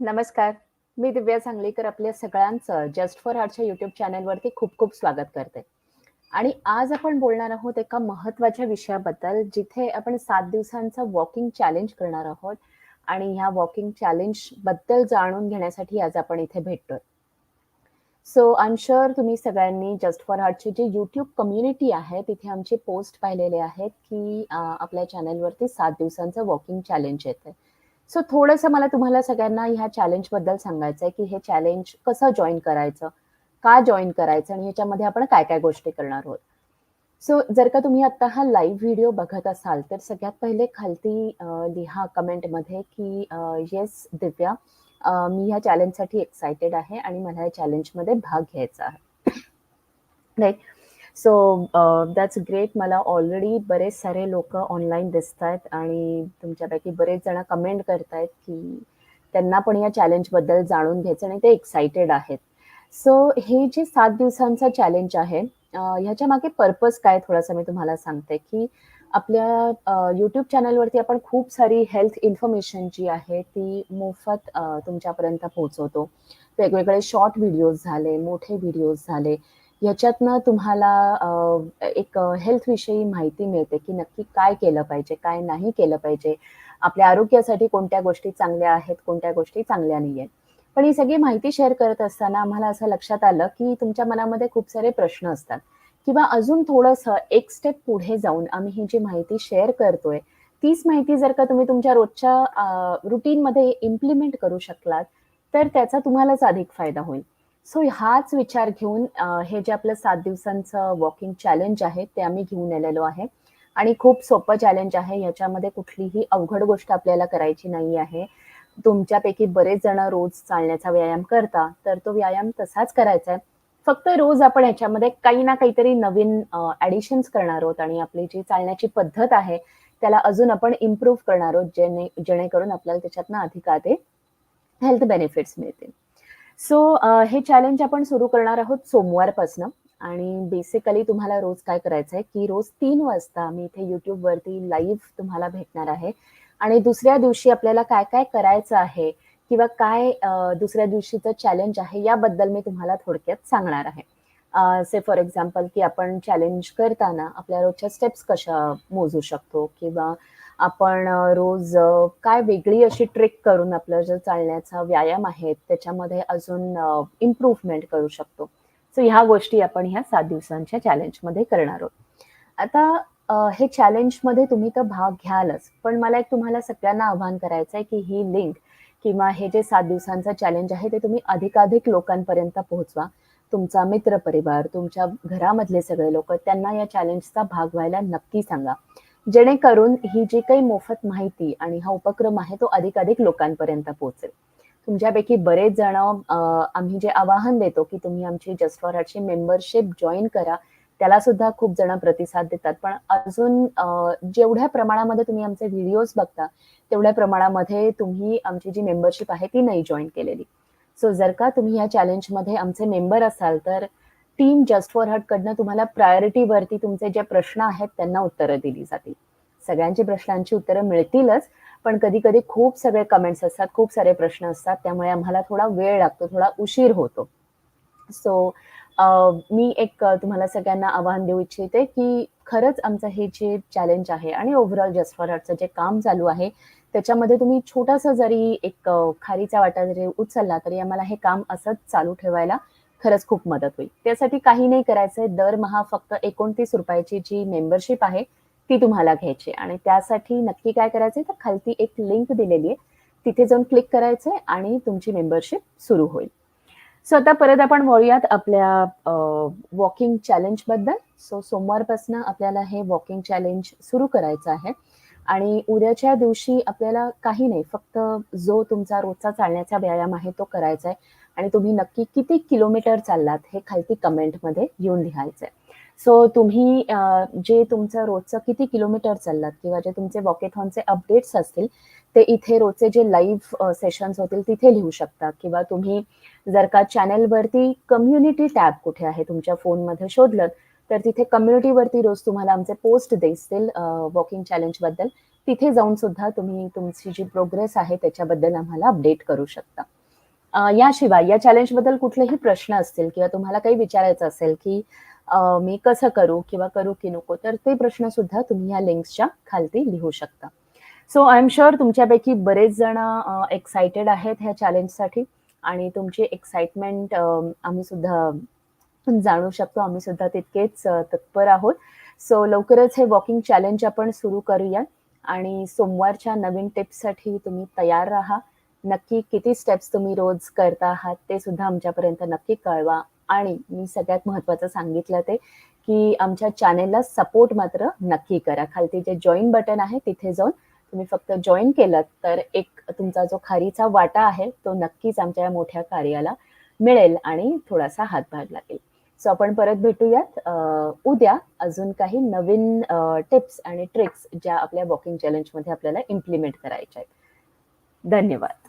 नमस्कार. मी दिव्या सांगलीकर आपल्या सगळ्यांचं जस्ट फॉर हार्टच्या यूट्यूब चॅनलवरती खूप-खूप स्वागत करते. आणि आज आपण बोलणार आहोत एका महत्त्वाच्या विषयाबद्दल, जिथे आपण सात दिवसांचं वॉकिंग चॅलेंज करणार आहोत आणि ह्या वॉकिंग चॅलेंजबद्दल जाणून घेण्यासाठी आज आपण इथे भेटतोय. सो आय एम शुअर तुम्ही सगळ्यांनी जस्ट फॉर हार्टची जी यूट्यूब कम्युनिटी आहे, तिथे आमचे पोस्ट पाहिलेले आहेत, की आपल्या चॅनलवरती सात दिवसांचं वॉकिंग चॅलेंज येतंय. सो थोडंसं मला तुम्हाला सगळ्यांना ह्या चॅलेंजबद्दल सांगायचं आहे, की हे चॅलेंज कसं जॉईन करायचं? का जॉईन करायचं? आणि ह्याच्यामध्ये आपण काय-काय गोष्टी करणार आहोत? सो जर का तुम्ही आता हा लाईव्ह व्हिडिओ बघत असाल, तर सगळ्यात पहिले खालती लिहा कमेंटमध्ये, की "येस दिव्या, मी ह्या चॅलेंजसाठी एक्साइटेड आहे आणि मला या चॅलेंजमध्ये भाग घ्यायचा आहे." Right so that's great. मला ऑलरेडी बरेच सारे लोक ऑनलाईन दिसतायत आणि तुमच्यापैकी बरेच जण कमेंट करतायत, की त्यांना पण या चॅलेंजबद्दल जाणून घ्यायचं आणि ते एक्साइटेड आहेत. सो हे जे सात दिवसांचा चॅलेंज आहे, ह्याच्या मागे पर्पज काय थोडासा मी तुम्हाला सांगते, की आपल्या यूट्यूब चॅनलवरती आपण खूप सारी हेल्थ इन्फॉर्मेशन जी आहे, ती मोफत तुमच्यापर्यंत पोहोचवतो. वेगवेगळे शॉर्ट व्हिडिओज झाले, मोठे व्हिडिओज झाले, याच्यातनं तुम्हाला एक हेल्थविषयी माहिती मिळते, की नक्की काय केलं पाहिजे, काय नाही केलं पाहिजे. आपल्या आरोग्यासाठी कोणत्या गोष्टी चांगल्या आहेत, कोणत्या गोष्टी चांगल्या नाहीयेत. पण ही सगळी माहिती शेअर करत असताना आम्हाला असं लक्षात आलं, की तुमच्या मनामध्ये खूप सारे प्रश्न असतात किंवा अजून थोडंसं एक स्टेप पुढे जाऊन आम्ही ही जी माहिती शेअर करतोय, तीच माहिती जर का तुम्ही तुमच्या रोजच्या रुटीनमध्ये इम्प्लिमेंट करू शकलात, तर त्याचा तुम्हालाच अधिक फायदा होईल. सो हाच विचार घेऊन हे जे आपलं सात दिवसांचं वॉकिंग चॅलेंज आहे, ते आम्ही घेऊन आलेलो आहे आणि खूप सोपं चॅलेंज आहे. याच्यामध्ये कुठलीही अवघड गोष्ट आपल्याला करायची नाही आहे. तुमच्यापैकी बरेच जण रोज चालण्याचा व्यायाम करता, तर तो व्यायाम तसाच करायचा आहे. फक्त रोज आपण ह्याच्यामध्ये काही ना काहीतरी नवीन ऍडिशन्स ॲडिशन्स करणार आहोत आणि आपली जी चालण्याची पद्धत आहे, त्याला अजून आपण इम्प्रूव्ह करणार आहोत, जेणे जेणेकरून आपल्याला त्याच्यातनं अधिकाधिक हेल्थ बेनिफिट्स मिळतील. सो हे चॅलेंज आपण सुरू करणार आहोत सोमवारपासनं आणि बेसिकली तुम्हाला रोज काय करायचं आहे, की रोज तीन वाजता मी इथे युट्यूबवरती लाईव्ह तुम्हाला भेटणार आहे आणि दुसऱ्या दिवशी आपल्याला काय-काय करायचं आहे किंवा काय दुसऱ्या दिवशीचं चॅलेंज आहे, याबद्दल मी तुम्हाला थोडक्यात सांगणार आहे. से फॉर एक्झाम्पल, की आपण चॅलेंज करताना आपल्या रोजच्या स्टेप्स कशा मोजू शकतो किंवा आपण रोज काय वेगळी अशी ट्रिक करून आपला जो चालण्याचा व्यायाम आहे, त्याच्यामध्ये अजून इम्प्रूव्हमेंट करू शकतो. सो ह्या गोष्टी आपण ह्या सात दिवसांच्या चॅलेंजमध्ये करणार आहोत. आता हे चॅलेंजमध्ये तुम्ही तर भाग घ्यालच, पण मला एक तुम्हाला सगळ्यांना आव्हान करायचं आहे, की ही लिंक किंवा हे जे सात दिवसांचं चॅलेंज आहे, ते तुम्ही अधिकाधिक लोकांपर्यंत पोहोचवा. तुमचा मित्रपरिवार, तुमच्या घरामधले सगळे लोक त्यांना या चॅलेंजचा भाग व्हायला नक्की सांगा. जेणेकरून ही जी काही मोफत माहिती आणि हा उपक्रम आहे, तो अधिकाधिक लोकांपर्यंत पोहोचेल. तुमच्यापैकी बरेच जण आम्ही जे आवाहन देतो, की तुम्ही आमची जस्ट फॉर हार्टची मेंबरशिप जॉईन करा, त्याला सुद्धा खूप जण प्रतिसाद देतात. पण अजून जेवढ्या प्रमाणामध्ये तुम्ही आमचे व्हिडिओज बघता, तेवढ्या प्रमाणामध्ये तुम्ही आमची जी मेंबरशिप आहे, ती नाही जॉईन केलेली. सो जर का तुम्ही या चॅलेंजमध्ये आमचे मेंबर असाल, तर टीम जस्ट फॉर हार्टकडनं तुम्हाला प्रायोरिटीवरती तुमचे जे प्रश्न आहेत, त्यांना उत्तरं दिली जातील. सगळ्यांची प्रश्नांची उत्तरं मिळतीलच, पण कधी-कधी खूप सगळे कमेंट्स असतात, खूप सारे प्रश्न असतात, त्यामुळे आम्हाला थोडा वेळ लागतो, थोडा उशीर होतो. सो मी एक तुम्हाला सगळ्यांना आवाहन देऊ इच्छिते, की खरंच आमचं हे जे चॅलेंज आहे आणि ओव्हरऑल जस्ट फॉर हटचं जे काम चालू आहे, त्याच्यामध्ये तुम्ही छोटासा जरी एक खारीचा वाटा जरी उचलला, तरी आम्हाला हे काम असंच चालू ठेवायला खरंच खूप मदत होईल. त्यासाठी काही नाही करायचंय. दरमहा फक्त एकोणतीस रुपयाची जी मेंबरशिप आहे, ती तुम्हाला घ्यायची आणि त्यासाठी नक्की काय करायचंय, तर खालती एक लिंक दिलेली आहे. तिथे जाऊन क्लिक करायचंय आणि तुमची मेंबरशिप सुरू होईल. सो आता परत आपण वळूयात आपल्या वॉकिंग वॉकिंग चॅलेंजबद्दल. सो सोमवारपासनं आपल्याला हे वॉकिंग चॅलेंज सुरू करायचं आहे आणि उद्याच्या दिवशी आपल्याला काही नाही, फक्त जो तुमचा रोजचा चालण्याचा व्यायाम आहे, तो करायचा आहे आणि तुम्ही नक्की किती किलोमीटर चाललात, हे खालती कमेंटमध्ये येऊन लिहायचंय. सो तुम्ही जे तुमचं रोजचं किती किलोमीटर चाललात किंवा जे तुमचे वॉकेथॉनचे अपडेट्स असतील, ते इथे रोजचे जे लाईव्ह सेशन्स होतील, तिथे लिहू शकता किंवा तुम्ही जर का चॅनेलवरती कम्युनिटी टॅब कुठे आहे तुमच्या फोनमध्ये शोधलं तर तिथे कम्युनिटीवरती रोज तुम्हाला आमचे पोस्ट दिसतील वॉकिंग चॅलेंजबद्दल. तिथे जाऊन सुद्धा तुम्ही तुमची जी प्रोग्रेस आहे त्याच्याबद्दल आम्हाला अपडेट करू शकता याशिवाय या चॅलेंजबद्दल कुठलेही प्रश्न असतील किंवा तुम्हाला काही विचारायचं असेल की मी कसं करू किंवा करू की नको तर ते प्रश्न सुद्धा तुम्ही या लिंक्सच्या खालती लिहू शकता. सो आय एम शुअर तुमच्यापैकी बरेच जण एक्सायटेड आहेत ह्या चॅलेंजसाठी आणि तुमची एक्साइटमेंट आम्ही सुद्धा जाणू शकतो. आम्ही सुद्धा तितकेच तत्पर आहोत. सो लवकरच हे वॉकिंग चॅलेंज आपण सुरू करूया आणि सोमवारच्या नवीन टिप्ससाठी तुम्ही तयार राहा. नक्की किती स्टेप्स तुम्ही रोज करता आहात ते सुद्धा आमच्यापर्यंत नक्की कळवा. आणि मी सगळ्यात महत्त्वाचं सांगितलं ते की आमच्या चॅनेलला सपोर्ट मात्र नक्की करा. खालती जे जॉईन बटन आहे तिथे जाऊन तुम्ही फक्त जॉईन केलं तर एक तुमचा जो खारीचा वाटा आहे तो नक्कीच आमच्या या मोठ्या कार्याला मिळेल आणि थोडासा हातभार लागेल. सो आपण परत भेटूयात. उद्या अजून काही नवीन टिप्स आणि ट्रिक्स ज्या आपल्या वॉकिंग चॅलेंजमध्ये आपल्याला इम्प्लिमेंट करायच्या आहेत. धन्यवाद.